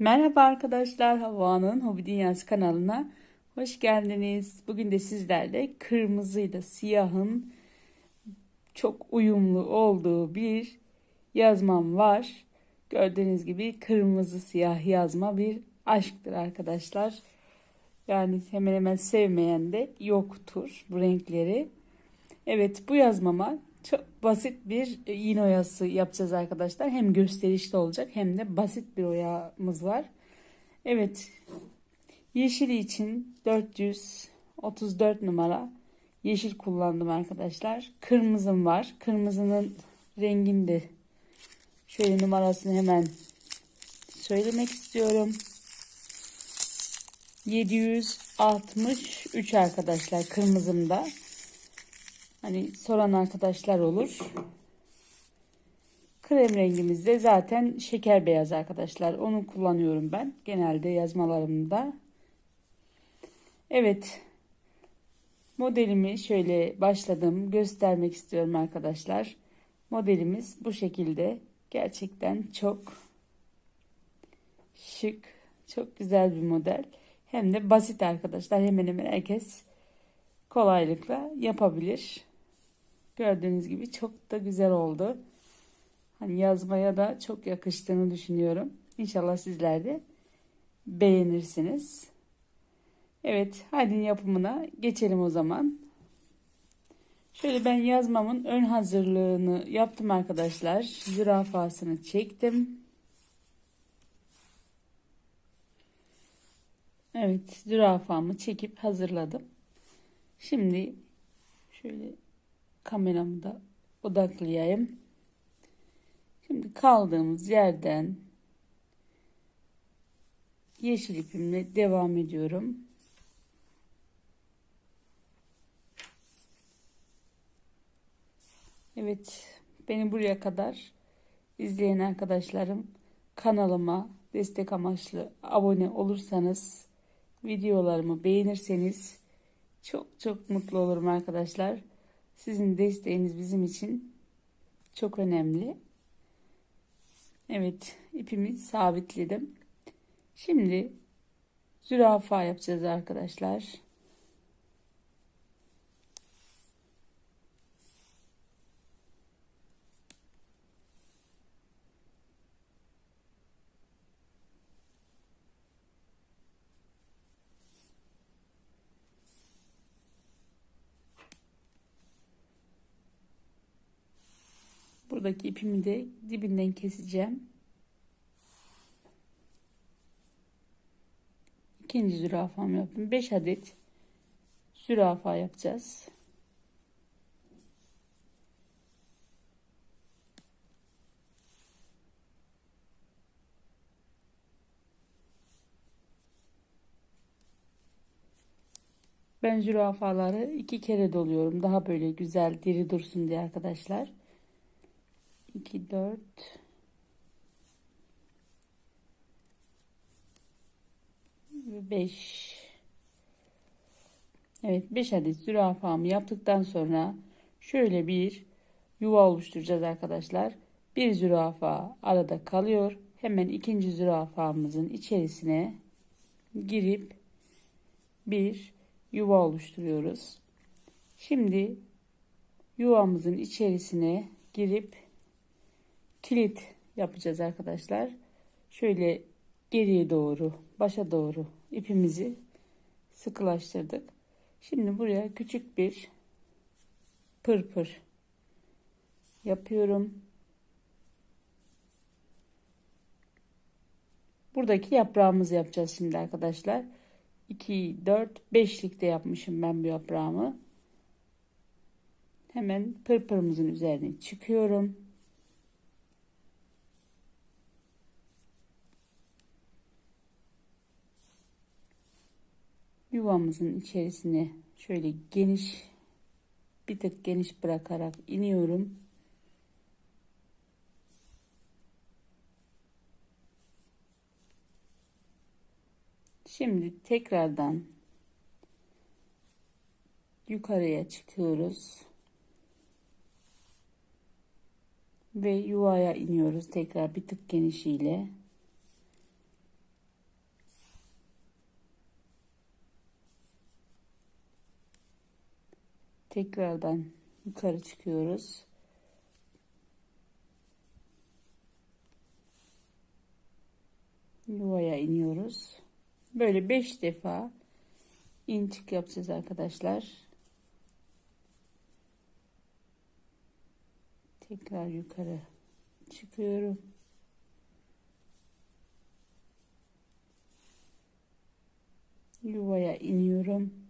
Merhaba arkadaşlar, Havva'nın Hobi Dünyası kanalına hoş geldiniz. Bugün de sizlerle kırmızıyla siyahın çok uyumlu olduğu bir yazmam var. Gördüğünüz gibi kırmızı siyah yazma bir aşktır arkadaşlar. Yani hemen hemen sevmeyen de yoktur bu renkleri. Evet bu yazmama çok basit bir iğne oyası yapacağız arkadaşlar. Hem gösterişli olacak hem de basit bir oyamız var. Evet. Yeşili için 434 numara yeşil kullandım arkadaşlar. Kırmızım var. Kırmızının renginde şöyle numarasını hemen söylemek istiyorum. 763 arkadaşlar kırmızımda. Hani soran arkadaşlar olur. Krem rengimiz de zaten şeker beyaz arkadaşlar. Onu kullanıyorum ben genelde yazmalarımda. Evet. Modelimi şöyle başladım göstermek istiyorum arkadaşlar. Modelimiz bu şekilde. Gerçekten çok şık, çok güzel bir model. Hem de basit arkadaşlar. Hemen hemen herkes kolaylıkla yapabilir. Gördüğünüz gibi çok da güzel oldu. Hani yazmaya da çok yakıştığını düşünüyorum. İnşallah sizler de beğenirsiniz. Evet, hadi yapımına geçelim o zaman. Şöyle ben yazmamın ön hazırlığını yaptım arkadaşlar. Zürafasını çektim. Evet, zürafamı çekip hazırladım. Şimdi şöyle kameramı da odaklayayım. Şimdi kaldığımız yerden yeşil ipimle devam ediyorum. Evet, beni buraya kadar izleyen arkadaşlarım kanalıma destek amaçlı abone olursanız, videolarımı beğenirseniz çok çok mutlu olurum arkadaşlar. Sizin desteğiniz bizim için çok önemli. Evet ipimi sabitledim. Şimdi zürafa yapacağız arkadaşlar. Buradaki ipimi de dibinden keseceğim. İkinci zürafamı yaptım. 5 adet zürafa yapacağız. Ben zürafaları iki kere doluyorum. Daha böyle güzel diri dursun diye arkadaşlar. 2 4 ve 5 Evet 5 adet zürafamı yaptıktan sonra şöyle bir yuva oluşturacağız arkadaşlar. Bir zürafa arada kalıyor. Hemen ikinci zürafamızın içerisine girip bir yuva oluşturuyoruz. Şimdi yuvamızın içerisine girip kilit yapacağız arkadaşlar. Şöyle geriye doğru, başa doğru ipimizi sıkılaştırdık. Şimdi buraya küçük bir pırpır yapıyorum. Buradaki yaprağımızı yapacağız şimdi arkadaşlar. 2, 4, 5'likte yapmışım ben bu yaprağımı. Hemen pırpırımızın üzerine çıkıyorum. Yuvamızın içerisine şöyle geniş bir tık geniş bırakarak iniyorum. Şimdi tekrardan yukarıya çıkıyoruz. Ve yuvaya iniyoruz tekrar bir tık genişiyle. Tekrardan yukarı çıkıyoruz. Yuvaya iniyoruz. Böyle 5 defa in çık yapacağız arkadaşlar. Tekrar yukarı çıkıyorum. Yuvaya iniyorum.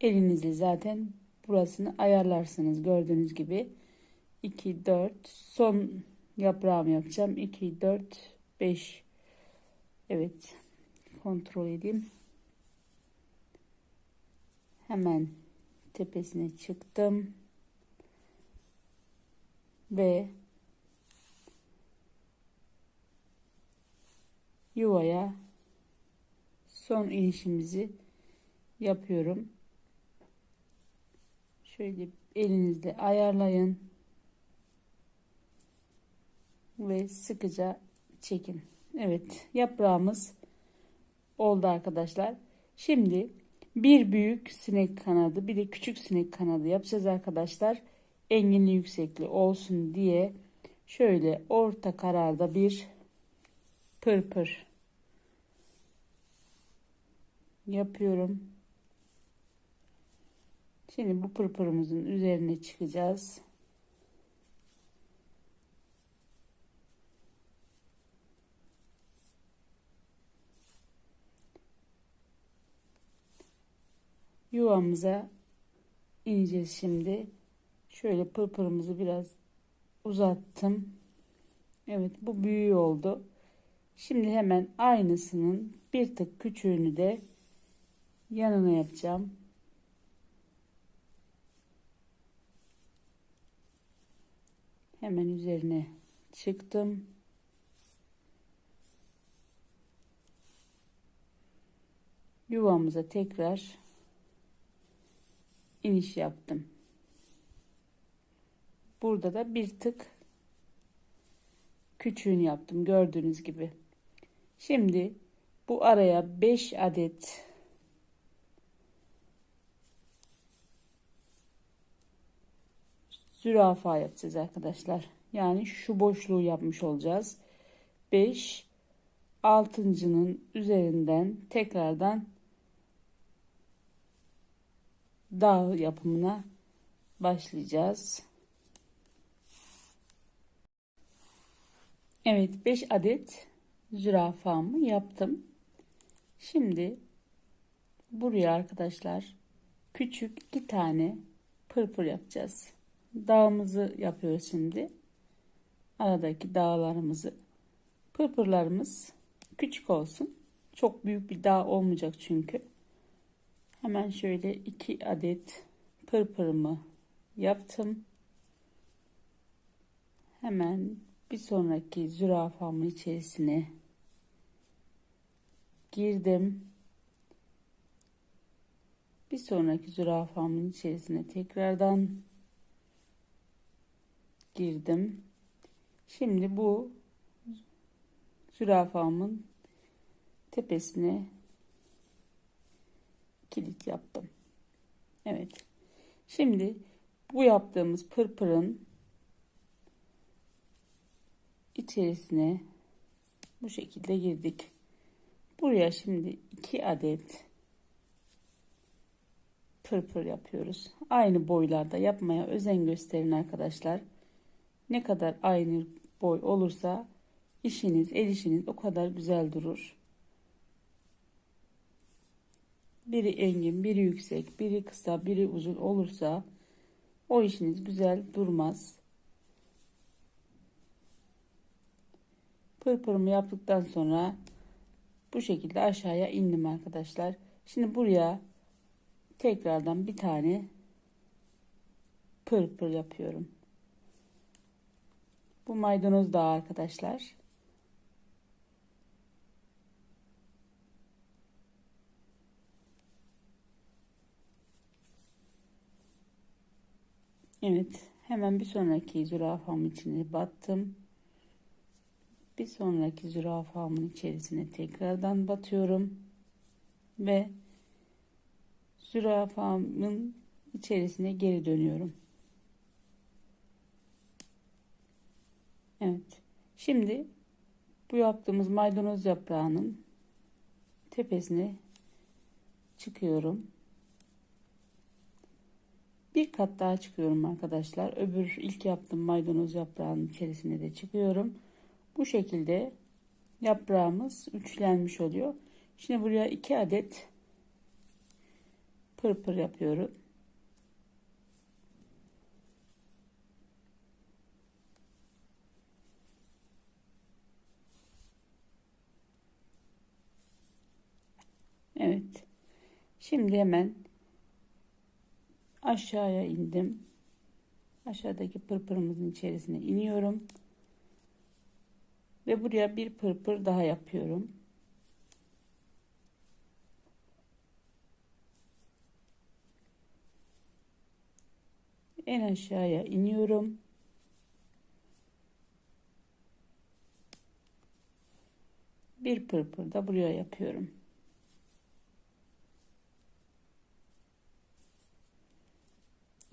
Elinizle zaten burasını ayarlarsınız gördüğünüz gibi. 2 4 son yaprağımı yapacağım. 2 4 5 Evet. Kontrol edeyim. Hemen tepesine çıktım. Ve yuvaya son inişimizi yapıyorum. Şöyle elinizle ayarlayın ve sıkıca çekin. Evet yaprağımız oldu arkadaşlar. Şimdi bir büyük sinek kanadı bir de küçük sinek kanadı yapacağız arkadaşlar. Enginli yüksekli olsun diye şöyle orta kararda bir pırpır yapıyorum. Şimdi bu pırpırımızın üzerine çıkacağız. Yuvamıza ineceğiz şimdi. Şöyle pırpırımızı biraz uzattım. Evet bu büyüğü oldu. Şimdi hemen aynısının bir tık küçüğünü de yanına yapacağım. Hemen üzerine çıktım. Yuvamıza tekrar iniş yaptım. Burada da bir tık küçüğünü yaptım gördüğünüz gibi. Şimdi bu araya 5 adet zürafa yapacağız arkadaşlar. Yani şu boşluğu yapmış olacağız. 5 altıncının üzerinden tekrardan dağ yapımına başlayacağız. Evet 5 adet zürafamı yaptım. Şimdi buraya arkadaşlar küçük iki tane pırpır yapacağız dağımızı yapıyoruz şimdi. Aradaki dağlarımızı. Pırpırlarımız küçük olsun. Çok büyük bir dağ olmayacak çünkü. Hemen şöyle iki adet pırpırımı yaptım. Hemen bir sonraki zürafamın içerisine girdim. Bir sonraki zürafamın içerisine tekrardan girdim. Şimdi bu zürafamın tepesine kilit yaptım. Evet. Şimdi bu yaptığımız pırpırın içerisine bu şekilde girdik. Buraya şimdi iki adet pırpır yapıyoruz. Aynı boylarda yapmaya özen gösterin arkadaşlar ne kadar aynı boy olursa işiniz, el işiniz o kadar güzel durur. Biri engin, biri yüksek, biri kısa, biri uzun olursa o işiniz güzel durmaz. Pırpırımı yaptıktan sonra bu şekilde aşağıya indim arkadaşlar. Şimdi buraya tekrardan bir tane pırpır yapıyorum. Bu maydanoz dağı arkadaşlar. Evet. Hemen bir sonraki zürafam içine battım. bir sonraki zürafamın içerisine tekrardan batıyorum ve zürafamın içerisine geri dönüyorum. Evet. Şimdi bu yaptığımız maydanoz yaprağının tepesine çıkıyorum. Bir kat daha çıkıyorum arkadaşlar. Öbür ilk yaptığım maydanoz yaprağının içerisine de çıkıyorum. Bu şekilde yaprağımız üçlenmiş oluyor. Şimdi buraya iki adet pırpır yapıyorum. Evet. Şimdi hemen aşağıya indim. Aşağıdaki pırpırımızın içerisine iniyorum. Ve buraya bir pırpır daha yapıyorum. En aşağıya iniyorum. Bir pırpır da buraya yapıyorum.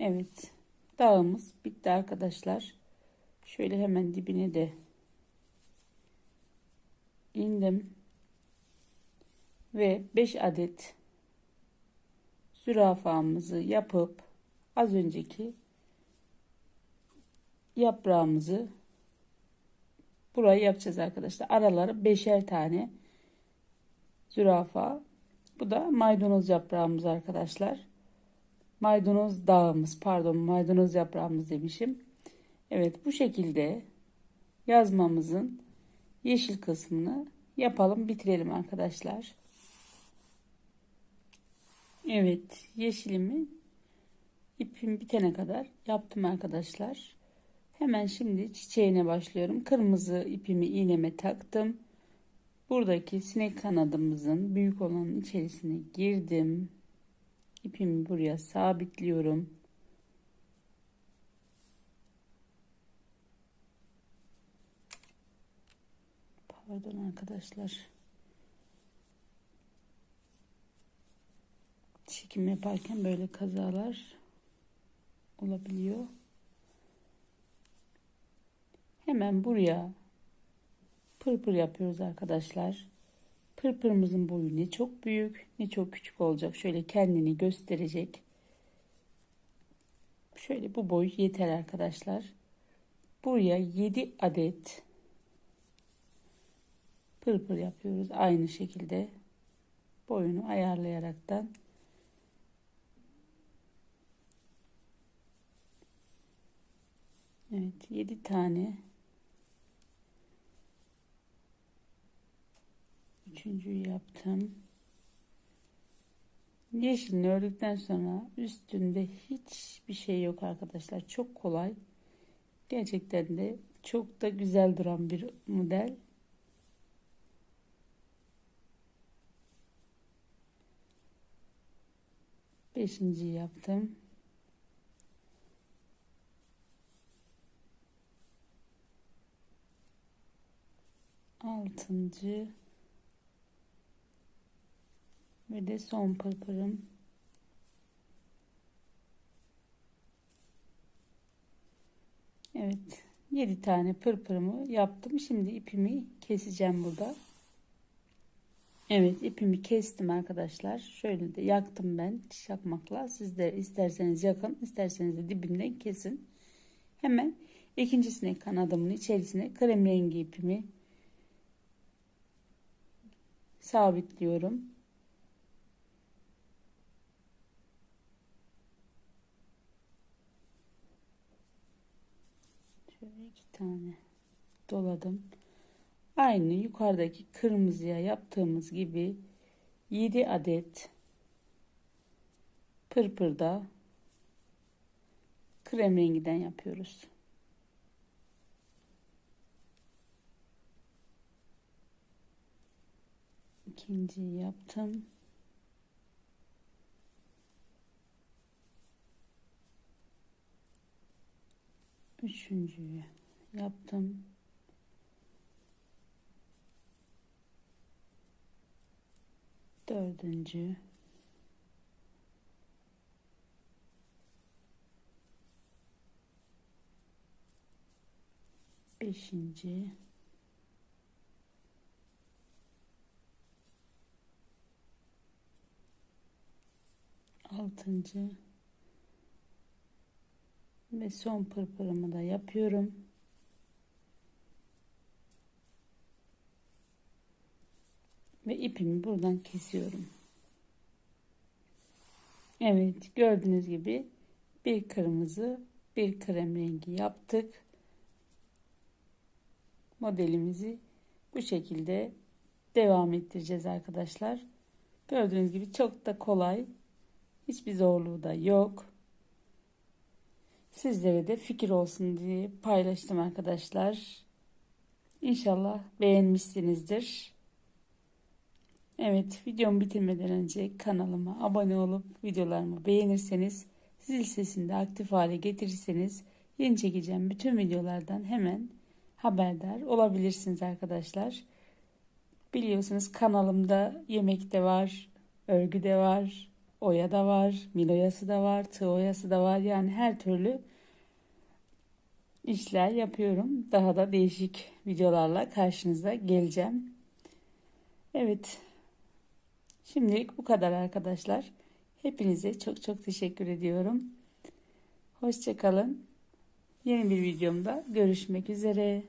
Evet. Dağımız bitti arkadaşlar. Şöyle hemen dibine de indim. Ve 5 adet zürafamızı yapıp az önceki yaprağımızı burayı yapacağız arkadaşlar. Araları beşer tane zürafa. Bu da maydanoz yaprağımız arkadaşlar maydanoz dağımız pardon maydanoz yaprağımız demişim. Evet bu şekilde yazmamızın yeşil kısmını yapalım bitirelim arkadaşlar. Evet yeşilimi ipim bitene kadar yaptım arkadaşlar. Hemen şimdi çiçeğine başlıyorum. Kırmızı ipimi iğneme taktım. Buradaki sinek kanadımızın büyük olanın içerisine girdim ipimi buraya sabitliyorum. Pardon arkadaşlar. Çekim yaparken böyle kazalar olabiliyor. Hemen buraya pırpır yapıyoruz arkadaşlar. Pırpırımızın boyu ne çok büyük ne çok küçük olacak. Şöyle kendini gösterecek. Şöyle bu boy yeter arkadaşlar. Buraya 7 adet pırpır yapıyoruz. Aynı şekilde boyunu ayarlayaraktan. Evet 7 tane Üçüncüyü yaptım. Yeşilini ördükten sonra üstünde hiçbir şey yok arkadaşlar. Çok kolay. Gerçekten de çok da güzel duran bir model. Beşinci yaptım. Altıncı ve de son pırpırım. Evet. 7 tane pırpırımı yaptım. Şimdi ipimi keseceğim burada. Evet ipimi kestim arkadaşlar. Şöyle de yaktım ben çakmakla. Siz de isterseniz yakın isterseniz de dibinden kesin. Hemen ikincisine kanadımın içerisine krem rengi ipimi sabitliyorum. Tane doladım. Aynı yukarıdaki kırmızıya yaptığımız gibi 7 adet pırpırda krem rengiden yapıyoruz. İkinciyi yaptım. Üçüncüyü yaptım. Dördüncü. Beşinci. Altıncı. Ve son pırpırımı da yapıyorum. Ve ipimi buradan kesiyorum. Evet gördüğünüz gibi bir kırmızı bir krem rengi yaptık. Modelimizi bu şekilde devam ettireceğiz arkadaşlar. Gördüğünüz gibi çok da kolay. Hiçbir zorluğu da yok. Sizlere de fikir olsun diye paylaştım arkadaşlar. İnşallah beğenmişsinizdir. Evet videomu bitirmeden önce kanalıma abone olup videolarımı beğenirseniz zil sesini de aktif hale getirirseniz yeni çekeceğim bütün videolardan hemen haberdar olabilirsiniz arkadaşlar. Biliyorsunuz kanalımda yemek de var, örgü de var, oya da var, miloyası da var, tığ oyası da var. Yani her türlü işler yapıyorum. Daha da değişik videolarla karşınıza geleceğim. Evet. Şimdilik bu kadar arkadaşlar. Hepinize çok çok teşekkür ediyorum. Hoşçakalın. Yeni bir videomda görüşmek üzere.